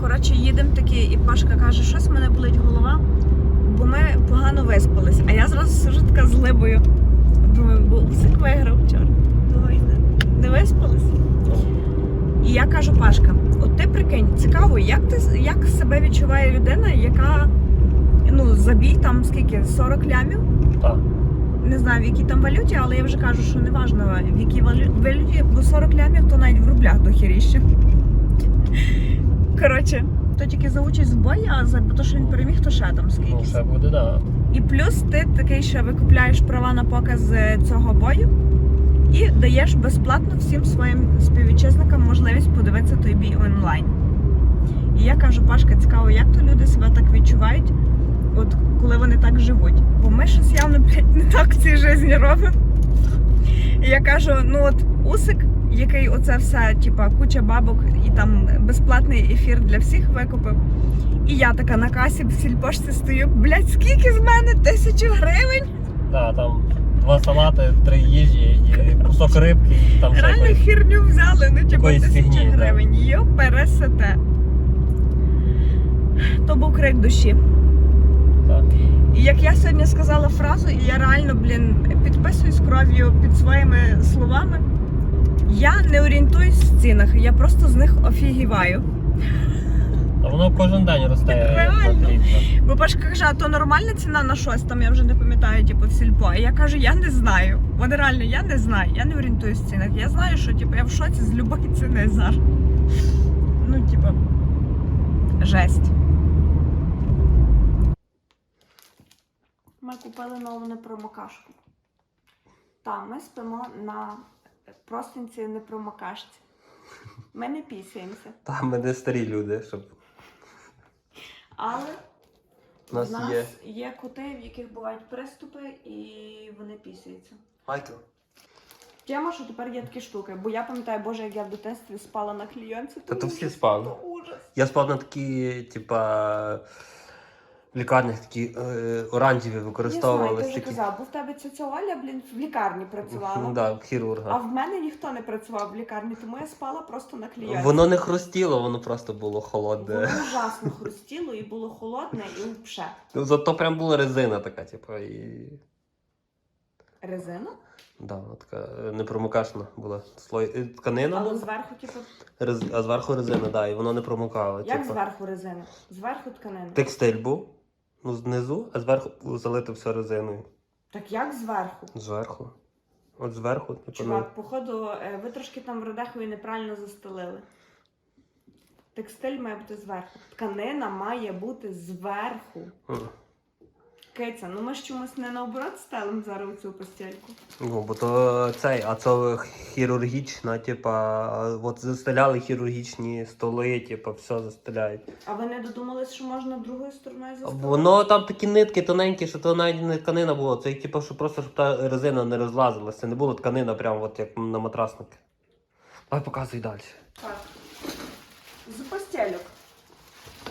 Коротше, їдемо такі, і Пашка каже, щось в мене болить голова, бо ми погано виспались. А я зразу сижу така з либою. Думаю, бо Усик виграв вчора. Думаю, не, не виспались. І я кажу, Пашка, от ти прикинь, цікаво, як ти як себе відчуває людина, яка ну, забій там скільки? 40 лямів? Так. Не знаю в якій там валюті, але я вже кажу, що не важливо в якій валюті, бо 40 лямів то навіть в рублях дохеріще. Коротше, то тільки за участь в бої, а за те, що він переміг, то ще там скільки. Ну, ще буде, да. І плюс ти такий, що викупляєш права на показ е, цього бою і даєш безплатно всім своїм співвітчизникам можливість подивитися той бій онлайн. І я кажу, Пашка, цікаво, як то люди себе так відчувають, от коли вони так живуть. Бо ми щось явно блядь, не так в цій житті робимо. І я кажу, ну от Усик, який оце все, типа, куча бабок і там безплатний ефір для всіх викупив. І я така на касі в сільпошці стою, блядь, скільки з мене? Тисячу гривень? Да, там два салати, три їжі і кусок рибки, і там Реально якоїсь- херню взяли, ну якоїсь тисячу гривень. Йо, пересете. То був крик душі. Так. І як я сьогодні сказала фразу, і я реально, блін, підписуюсь кров'ю під своїми словами. Я не орієнтуюсь в цінах, я просто з них офігіваю. А воно кожен день росте. Реально. Бо Пашка каже, а то нормальна ціна на щось, там я вже не пам'ятаю, типу, в сільпо. А я кажу, я не знаю. Вони реально, я не знаю, я не орієнтуюсь в цінах. Я знаю, що типу, я в шоці з любої ціни зараз. Ну, типу, жесть. Ми купили нову непромокашку. Так, ми спимо на простинці непромокашці. Ми не пісяємося. Там ми не старі люди, щоб Але у нас нас є. є коти, в яких бувають приступи, і вони пісяються. Майкл. Тема, що тепер є такі штуки, бо я пам'ятаю, боже, як я в дитинстві спала на клійонці. Та то всі спали. ужас. Я спав на такі, типа, в лікарнях такі е, оранжеві Я знаю, ти вже казав, бо в тебе ця Оля, блін, в лікарні працювала. Да, А в мене ніхто не працював в лікарні, тому я спала просто на клійонці. Воно не хрустіло, воно просто було холодне. Воно ужасно хрустіло і було холодне і пше. Ну, зато прям була резина така, типу, і. Резина, Да, вона така е, непромокашна була. Слой е, тканина, але була, зверху, типу, рез... а зверху резина, да, і воно не промокало. як типу. зверху резина? Зверху тканина. Текстиль був, ну знизу, а зверху залито все резиною. Так як зверху? Зверху. От зверху, типу, Чувак, походу, е, ви трошки там в Радехові неправильно застелили. Текстиль має бути зверху. Тканина має бути зверху. м. Киця, ну ми ж чомусь не наоборот стелимо зараз цю постільку. Ну, бо то цей, а це хірургічна, типа, от застеляли хірургічні столи, типа, все застеляють. А ви не додумались, що можна другою стороною застелити? Воно там такі нитки тоненькі, що то навіть не тканина була. Це типу, що просто щоб та резина не розлазилася. Не було тканина, прям от як на матрасники. Давай показуй далі. Так. З постельок.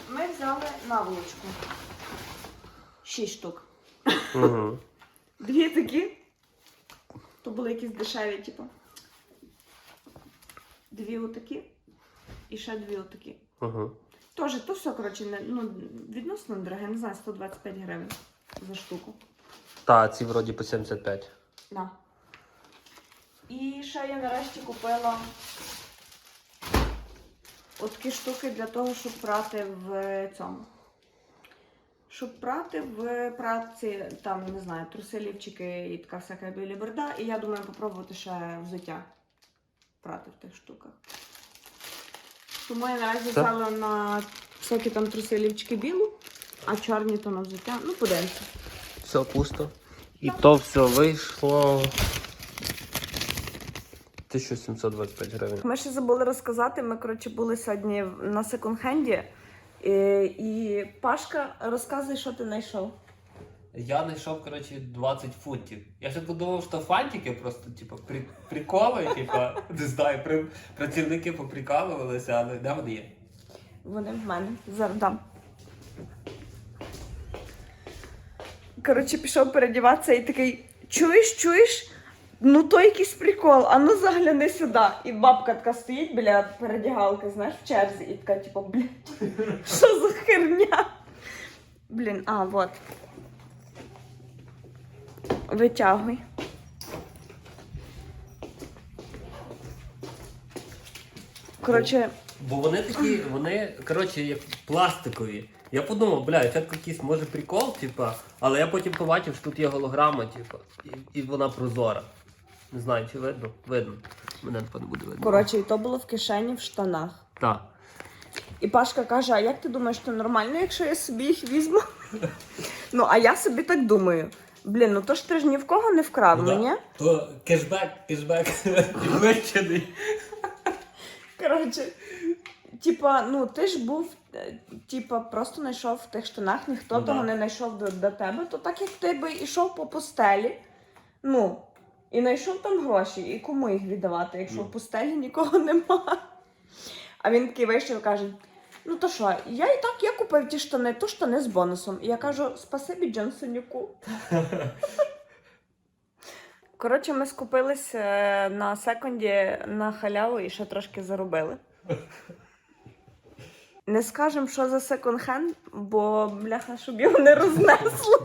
Ми взяли наволочку. Шість штук. Угу. Дві такі. То були якісь дешеві, типу. Дві отакі. І ще дві отакі. Угу. Тоже, то все, коротше, не, ну, відносно дороге, не знаю, 125 гривень за штуку. Та, ці вроді по 75. На. І ще я нарешті купила от такі штуки для того, щоб прати в цьому. Щоб прати в пратці, там, не знаю, труси, лівчики і така всяка біліберда. І я думаю попробувати ще взуття прати в тих штуках. Тому я наразі взяла на всякі там труси, лівчики білу, а чорні то на взуття. Ну, подивимося. Все пусто. І то все вийшло. 1725 гривень. Ми ще забули розказати. Ми коротше були сьогодні на секонд-хенді. І, і Пашка, розказуй, що ти знайшов. Я знайшов, коротше, 20 фунтів. Я ще подумав, що фантики просто, типу, при, приколи, типу, не знаю, при, працівники поприкалувалися, але де вони є? Вони в мене зараз дам. Коротше, пішов передіватися і такий: чуєш, чуєш? Ну то якийсь прикол, а ну загляни сюди. І бабка така стоїть біля передягалки, знаєш, в черзі, і така, типу, блядь, що за херня? Блін, а, вот. Витягуй. Коротше, Бо вони такі, вони, коротше, як пластикові. Я подумав, бля, це якийсь може прикол, типа, але я потім побачив, що тут є голограма, типа, і, і вона прозора. Не знаю, чи видно? Видно. Мене напевно буде видно. коротше, і то було в кишені в штанах. Так. І Пашка каже: а як ти думаєш, що нормально, якщо я собі їх візьму? ну, а я собі так думаю. Блін, ну то ж ти ж ні в кого не вкрав, ну, ні? То кешбек, кешбек підвищений. Коротше, типа, ну ти ж був, е, типа, просто знайшов в тих штанах, ніхто Ну, да. того не знайшов до, до тебе, то так як ти би йшов по пустелі, ну, і знайшов там гроші, і кому їх віддавати, якщо Ну. в пустелі нікого нема. А він такий вийшов і каже: ну то що, я і так я купив ті штани, то штани з бонусом. І я кажу, спасибі Джонсонюку. Коротше, ми скупились е, на секунді на халяву і ще трошки заробили. Не скажемо, що за секонд-хенд, бо бляха, щоб його не рознесли.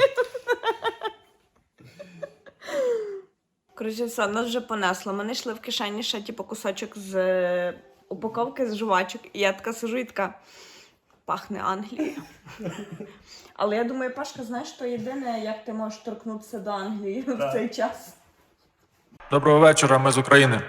Коротше, все, нас вже понесло. Ми йшли в кишені ще типу, кусочок з е, упаковки з жувачок. І я така сижу і така пахне Англією. Але я думаю, Пашка, знаєш, то єдине, як ти можеш торкнутися до Англії в цей час. Доброго вечора, ми з України.